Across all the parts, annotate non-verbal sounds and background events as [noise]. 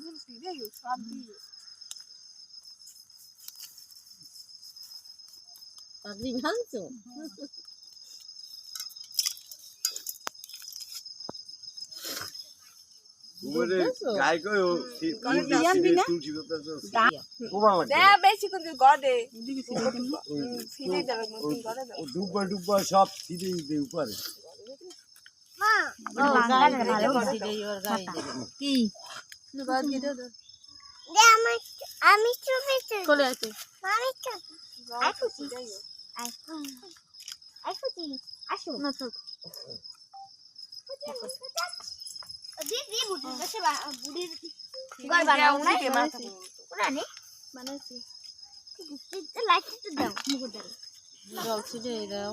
[laughs] সবজি দিয়ে সব দিয়ে সবজি ভাঙছো ডুববা ডুববা সব ছিঁড়ে দিতে উপরে। কি? আমি চুপে চুপ চলে আসে আমি চুপ আসুচি আসুচি আসু না থাক দিদি বুড়ির কাছে বুড়ির ঘর বানাও না ওরা নে বানাইছি লাইট দাও মুকুট দাও জল ছিটে দাও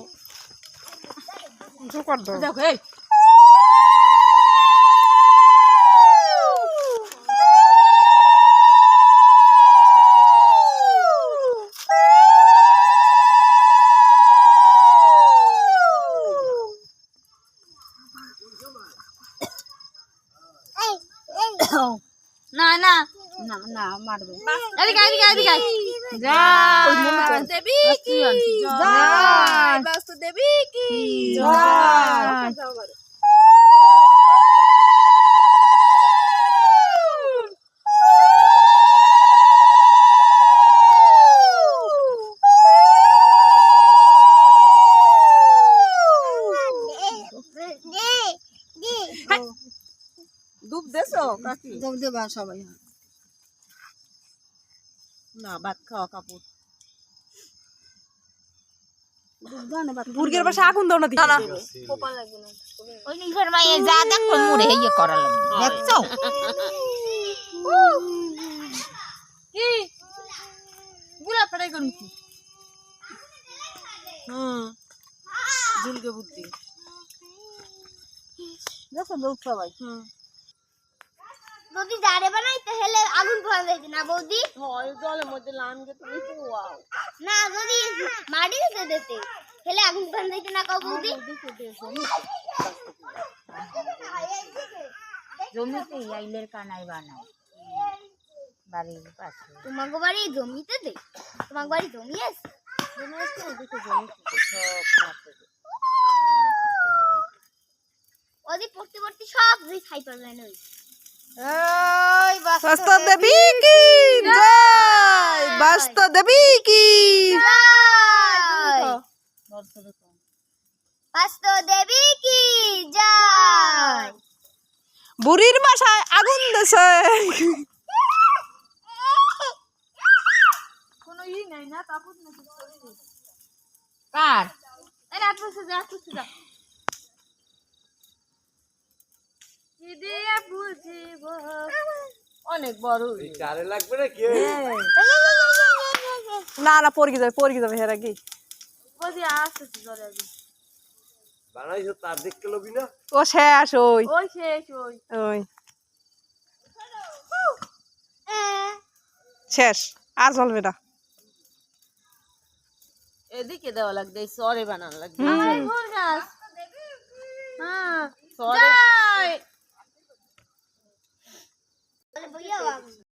দেখো এই এই না না না না মারবে এদিকে এদিকে এদিকে যা দেবী কি জয়। বাস্তু দেবী কি জয়। দে দেছো কাকি? যোগ দেবা সবাই না ভাত খাওয়া কাপড়। মুরগির পাশে আগুন দাও না ওই যা দেখো মুড়ে ইয়ে করা লাগবে। দেখছ? কি গুলা ফেরাই করুন কি? হুম। ঝুলকে বুদ্ধি। দেখো লোক সবাই। হুম। বৌদি দাঁড়ে বানাইতে হেলে আগুন ধোয়া যাইতে না বৌদি? হয় জলের মধ্যে লানকে তুমি পোয়াও না যদি মাটি দিতে দিতে হেলে আগুন ধোয়া যাইতে না কাউ বৌদি? জমিতে আইলের কানাই বানাই বাড়ির পাশে। তোমাকে বাড়ি জমিতে দে তোমাকে বাড়ি জমি আছে? জমি আছে দুটো জমিতে সব ওদি পড়তে পড়তে সব খাই পারবে না বাস্ত দেবী কি? জয়! বাস্ত দেবী কি? পাস্ত দেবী কি? জয়! বুড়ির বাসায় আগুন দেছে। কোনো ই নাই না তাপুত নাকি কার এই রাত বসে যা খুশি যা কি দিয়ে বুঝিব অনেক বড় এই কারে লাগবে না কে? না না পড়ে যাবে পড়ে যাবে হেরা কি? আগে। বানাইছো তার দেখতে লবি না? ও শেষ ওই। ওই শেষ ওই। ওই। শেষ আর চলবে না। এদিকে দেওয়া লাগবে সরে বানানো লাগবে। হ্যাঁ সরে